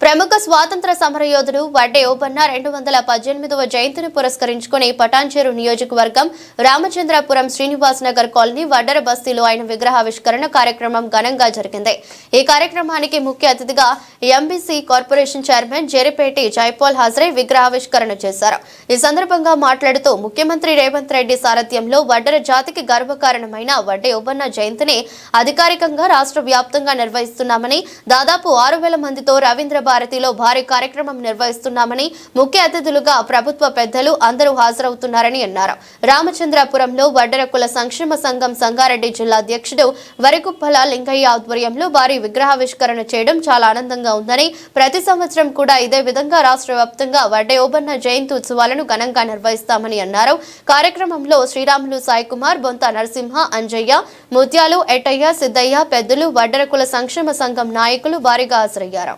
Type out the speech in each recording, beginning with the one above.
ప్రముఖ స్వాతంత్ర సమరయోధుడు వడ్డే ఓబన్న రెండు వందల పద్దెనిమిదవ జయంతిని పురస్కరించుకుని పటాన్చేరు నియోజకవర్గం రామచంద్రపురం శ్రీనివాస్ నగర్ కాలనీ వడ్డర బస్తీలో ఆయన విగ్రహావిష్కరణ కార్యక్రమం ఘనంగా జరిగింది. ఈ కార్యక్రమానికి ముఖ్య అతిథిగా MBC corporation chairman Jeripeti Jaipal హాజరై విగ్రహావిష్కరణ చేశారు. ఈ సందర్భంగా మాట్లాడుతూ ముఖ్యమంత్రి రేవంత్ రెడ్డి సారథ్యంలో వడ్డర జాతికి గర్వకారణమైన వడ్డే ఓబన్న జయంతిని అధికారికంగా రాష్ట్ర వ్యాప్తంగా నిర్వహిస్తున్నామని దాదాపు ఆరు వేల మందితో రవీంద్ర భారతిలో భారీ కార్యక్రమం నిర్వహిస్తున్నామని ముఖ్య అతిథులుగా ప్రభుత్వ పెద్దలు అందరూ హాజరవుతున్నారని అన్నారు. రామచంద్రపురంలో వడ్డర కుల సంక్షేమ సంఘం సంగారెడ్డి జిల్లా అధ్యక్షుడు వరికుప్పల లింగయ్య ఆధ్వర్యంలో భారీ విగ్రహావిష్కరణ చేయడం చాలా ఆనందంగా ఉందని ప్రతి సంవత్సరం కూడా ఇదే విధంగా రాష్ట్ర వ్యాప్తంగా వడ్డే ఓబన్న జయంతి ఉత్సవాలను ఘనంగా నిర్వహిస్తామని అన్నారు. కార్యక్రమంలో శ్రీరాములు సాయి కుమార్ బొంత నరసింహ అంజయ్య ముత్యాలు ఎట్టయ్య సిద్దయ్య పెద్దలు వడ్డరకుల సంక్షేమ సంఘం నాయకులు భారీగా హాజరయ్యారు.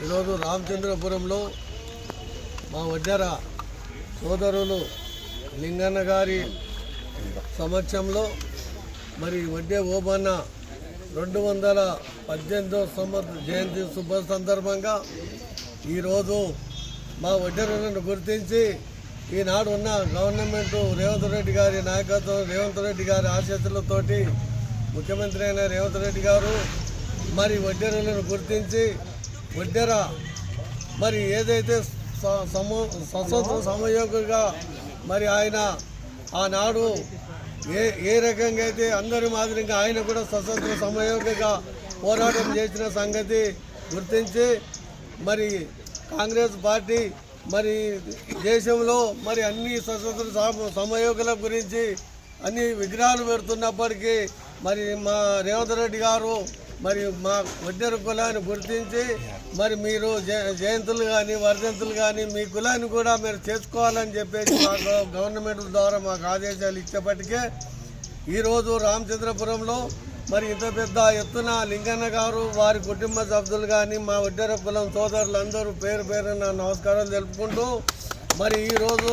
ఈరోజు రామచంద్రపురంలో మా వడ్డర సోదరులు లింగన్న గారి సమక్షంలో మరి వడ్డే ఓబన్న రెండు వందల పద్దెనిమిదో సంవత్సర జయంతి శుభ సందర్భంగా ఈరోజు మా వడ్డెరలను గుర్తించి ఈనాడు ఉన్న గవర్నమెంట్ రేవంత్ రెడ్డి గారి నాయకత్వం రేవంత్ రెడ్డి గారి ఆశీస్సులతోటి ముఖ్యమంత్రి అయిన రేవంత్ రెడ్డి గారు మరి వడ్డెరలను గుర్తించి వడ్డెర మరి ఏదైతే స- సమో స్వతంత్ర సమయోగుగా మరి ఆయన ఆనాడు ఏ ఏ రకంగా అయితే అందరి మాదిరిగా ఆయన కూడా స్వతంత్ర సమయోగంగా పోరాటం చేసిన సంగతి గుర్తించి మరి కాంగ్రెస్ పార్టీ మరి దేశంలో మరి అన్ని స్వతంత్ర సమ- సమయోగుల గురించి అన్ని విగ్రహాలు పెడుతున్నప్పటికీ మరి మా రేవంత్ రెడ్డి గారు మరి మా వడ్డెర కులాన్ని గుర్తించి మరి మీరు జ- జయంతులు కానీ వర్ధంతులు కానీ మీ కులాన్ని కూడా మీరు చేసుకోవాలని చెప్పేసి మాకు గవర్నమెంట్ ద్వారా మాకు ఆదేశాలు ఇచ్చేపటికే ఈరోజు రామచంద్రపురంలో మరి ఇంత పెద్ద ఎత్తున లింగన్న గారు వారి కుటుంబ సభ్యులు కానీ మా వడ్డెర కులం సోదరులందరూ పేరు పేరున నమస్కారాలు తెలుపుకుంటూ మరి ఈరోజు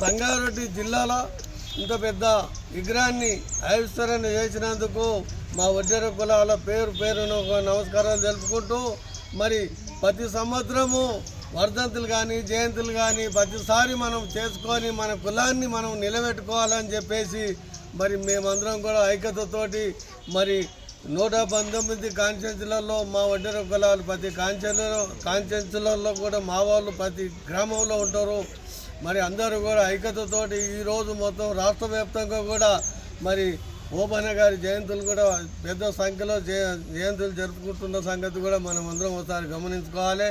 సంగారెడ్డి జిల్లాలో ఇంత పెద్ద విగ్రహాన్ని ఆవిష్కరణ చేసినందుకు మా వడ్డెర కులాల పేరు పేరును ఒక నమస్కారాలు తెలుపుకుంటూ మరి ప్రతి సంవత్సరము వర్ధంతులు కానీ జయంతులు కానీ ప్రతిసారి మనం చేసుకొని మన కులాన్ని మనం నిలబెట్టుకోవాలని చెప్పేసి మరి మేమందరం కూడా ఐక్యతతోటి మరి నూట పంతొమ్మిది కాన్స్టిట్యూన్సీలలో మా వడ్డెర కులాలు ప్రతి కాన్స్టిట్యూన్సీలో కాన్స్టిట్యూన్సీలలో కూడా మా వాళ్ళు ప్రతి గ్రామంలో ఉంటారు. మరి అందరూ కూడా ఐక్యతతోటి ఈరోజు మొత్తం రాష్ట్ర వ్యాప్తంగా కూడా మరి ఓబన్న గారి జయంతులు కూడా పెద్ద సంఖ్యలో జయంతులు జరుపుకుంటున్న సంగతి కూడా మనం అందరం ఒకసారి గమనించుకోవాలి.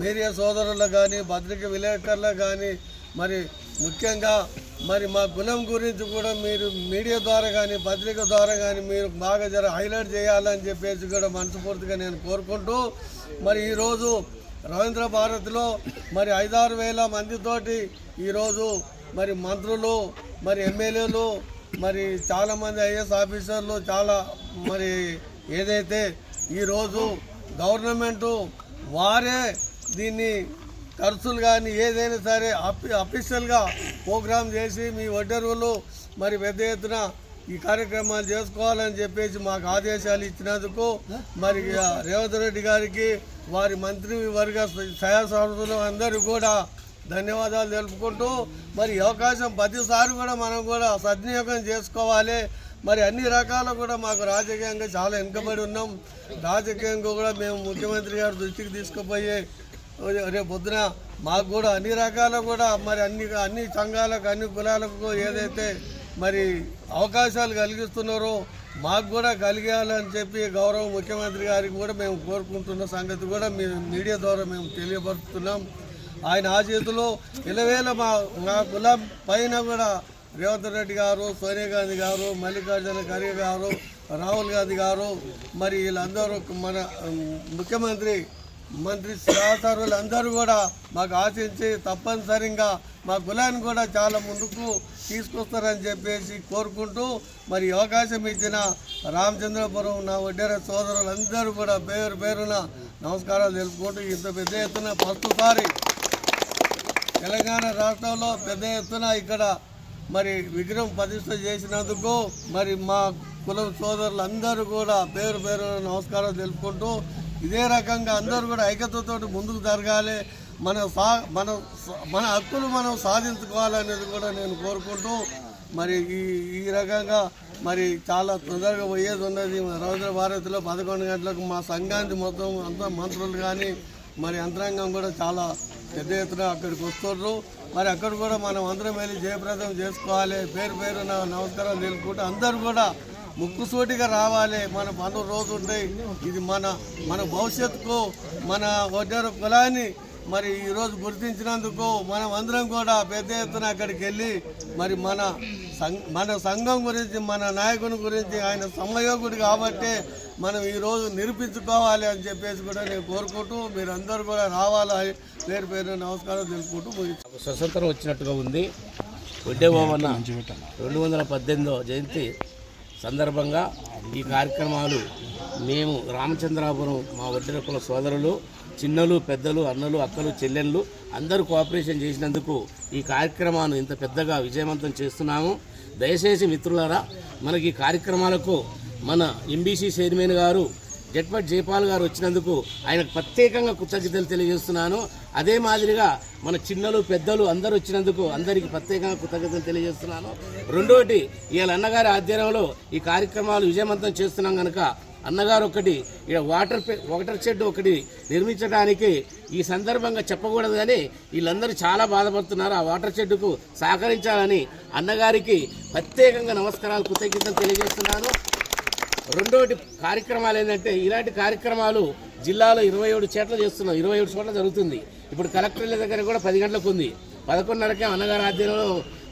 మీడియా సోదరులు కానీ పత్రిక విలేకరులు కానీ మరి ముఖ్యంగా మరి మా గుణం గురించి కూడా మీరు మీడియా ద్వారా కానీ పత్రిక ద్వారా కానీ మీరు బాగా జర హైలైట్ చేయాలని చెప్పేసి కూడా మనస్ఫూర్తిగా నేను కోరుకుంటూ మరి ఈరోజు రవీంద్ర భారత్లో మరి ఐదారు వేల మందితోటి ఈరోజు మరి మంత్రులు మరి ఎమ్మెల్యేలు మరి చాలామంది ఐఏఎస్ ఆఫీసర్లు చాలా మరి ఏదైతే ఈరోజు గవర్నమెంటు వారే దీన్ని ఖర్చులు కానీ ఏదైనా సరే అఫి అఫీషియల్గా ప్రోగ్రామ్ చేసి మీ వడ్డరువులు మరి పెద్ద ఎత్తున ఈ కార్యక్రమాలు చేసుకోవాలని చెప్పేసి మాకు ఆదేశాలు ఇచ్చినందుకు మరి రేవంత్ రెడ్డి గారికి వారి మంత్రి వర్గ సహాయసరులు అందరూ కూడా ధన్యవాదాలు తెలుపుకుంటూ మరి అవకాశం ప్రతిసారి కూడా మనం కూడా సద్వినియోగం చేసుకోవాలి. మరి అన్ని రకాల కూడా మాకు రాజకీయంగా చాలా వెనుకబడి ఉన్నాం. రాజకీయంగా కూడా మేము ముఖ్యమంత్రి గారి దృష్టికి తీసుకుపోయి రేపు పొద్దున మాకు కూడా అన్ని రకాల కూడా మరి అన్ని అన్ని సంఘాలకు అన్ని కులాలకు ఏదైతే మరి అవకాశాలు కలిగిస్తున్నారో మాకు కూడా కలిగాలని చెప్పి గౌరవ ముఖ్యమంత్రి గారికి కూడా మేము కోరుకుంటున్న సంగతి కూడా మేము మీడియా ద్వారా మేము తెలియపరుస్తున్నాం. ఆయన ఆ చేతిలో ఇలవేళ మా మా కులం పైన కూడా రేవంత్ రెడ్డి గారు సోనియా గాంధీ గారు మల్లికార్జున ఖర్గే గారు రాహుల్ గాంధీ గారు మరి వీళ్ళందరూ మన ముఖ్యమంత్రి మంత్రి సహచరులు అందరూ కూడా మాకు ఆశించి తప్పనిసరిగా మా కులాన్ని కూడా చాలా ముందుకు తీసుకొస్తారని చెప్పేసి కోరుకుంటూ మరి అవకాశం ఇచ్చిన రామచంద్రపురం నా వడ్డేర సోదరులందరూ కూడా పేరు పేరున నమస్కారాలు తెలుపుకుంటూ ఇంత పెద్ద ఎత్తున ఫస్ట్సారి తెలంగాణ రాష్ట్రంలో పెద్ద ఎత్తున ఇక్కడ మరి విగ్రహం ప్రతిష్ట చేసినందుకు మరి మా కుల సోదరులందరూ కూడా పేరు పేరు నమస్కారం తెలుపుకుంటూ ఇదే రకంగా అందరూ కూడా ఐక్యతతో ముందుకు జరగాలి. మన సా మన మన హక్కులు మనం సాధించుకోవాలనేది కూడా నేను కోరుకుంటూ మరి ఈ ఈ రకంగా మరి చాలా తొందరగా పోయేది ఉన్నది. రవీంద్ర భారతిలో పదకొండు గంటలకు మా సంఘానికి మొత్తం అంత మంత్రులు కానీ మరి యంత్రాంగం కూడా చాలా పెద్ద ఎత్తున అక్కడికి వస్తున్నారు. మరి అక్కడ కూడా మనం అందరం వెళ్ళి జయప్రదం చేసుకోవాలి. పేరు పేరున నమస్కారం తెలుపుకుంటూ అందరూ కూడా ముక్కుసూటిగా రావాలి. మన పనులు రోజు ఉంటాయి. ఇది మన మన భవిష్యత్తుకు మన వడ్డేరు కులాన్ని మరి ఈరోజు గుర్తించినందుకు మనం అందరం కూడా పెద్ద ఎత్తున అక్కడికి వెళ్ళి మరి మన మన సంఘం గురించి మన నాయకుని గురించి ఆయన సమయోగుడు కాబట్టి మనం ఈరోజు నిరూపించుకోవాలి అని చెప్పేసి కూడా నేను కోరుకుంటూ మీరందరూ కూడా రావాలి పేరు పేరు నమస్కారం తెలుసుకుంటూ స్వతంత్రం వచ్చినట్టుగా ఉంది. వడ్డే రెండు వందల పద్దెనిమిదో జయంతి సందర్భంగా ఈ కార్యక్రమాలు మేము రామచంద్రాపురం మా వడ్డెర కుల సోదరులు చిన్నలు పెద్దలు అన్నలు అక్కలు చెల్లెళ్ళు అందరూ కోఆపరేషన్ చేసినందుకు ఈ కార్యక్రమాన్ని ఇంత పెద్దగా విజయవంతం చేస్తున్నాము. దయచేసి మిత్రులారా మనకి ఈ కార్యక్రమాలకు మన ఎంబీసీ చైర్మన్ గారు జట్పట్ జయపాల్ గారు వచ్చినందుకు ఆయనకు ప్రత్యేకంగా కృతజ్ఞతలు తెలియజేస్తున్నాను. అదే మాదిరిగా మన చిన్నలు పెద్దలు అందరూ వచ్చినందుకు అందరికీ ప్రత్యేకంగా కృతజ్ఞతలు తెలియజేస్తున్నాను. రెండోటి ఇవాళ అన్నగారి ఆధ్వర్యంలో ఈ కార్యక్రమాలు విజయవంతం చేస్తున్నాం కనుక అన్నగారు ఒకటి ఇక్కడ వాటర్ వాటర్ షెడ్ ఒకటి నిర్మించడానికి ఈ సందర్భంగా చెప్పకూడదు కానీ వీళ్ళందరూ చాలా బాధపడుతున్నారు. ఆ వాటర్ షెడ్కు సహకరించాలని అన్నగారికి ప్రత్యేకంగా నమస్కారాలు కృతజ్ఞతలు తెలియజేస్తున్నాను. రెండోటి కార్యక్రమాలు ఏంటంటే ఇలాంటి కార్యక్రమాలు జిల్లాలో ఇరవై ఏడు చోట్ల చేస్తున్నాం. ఇరవై ఏడు చోట్ల జరుగుతుంది. ఇప్పుడు కలెక్టర్ల దగ్గర కూడా పది గంటలకు ఉంది. పదకొండున్నరకే అన్నగారి ఆధ్వర్యంలో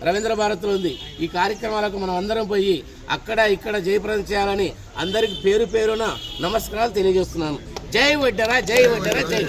రవీంద్ర భారత్లో ఉంది. ఈ కార్యక్రమాలకు మనం అందరం పోయి అక్కడ ఇక్కడ జయప్రదం చేయాలని అందరికి పేరు పేరున నమస్కారాలు తెలియజేస్తున్నాను. జై వడ్డరా జై వడ్డరా జై.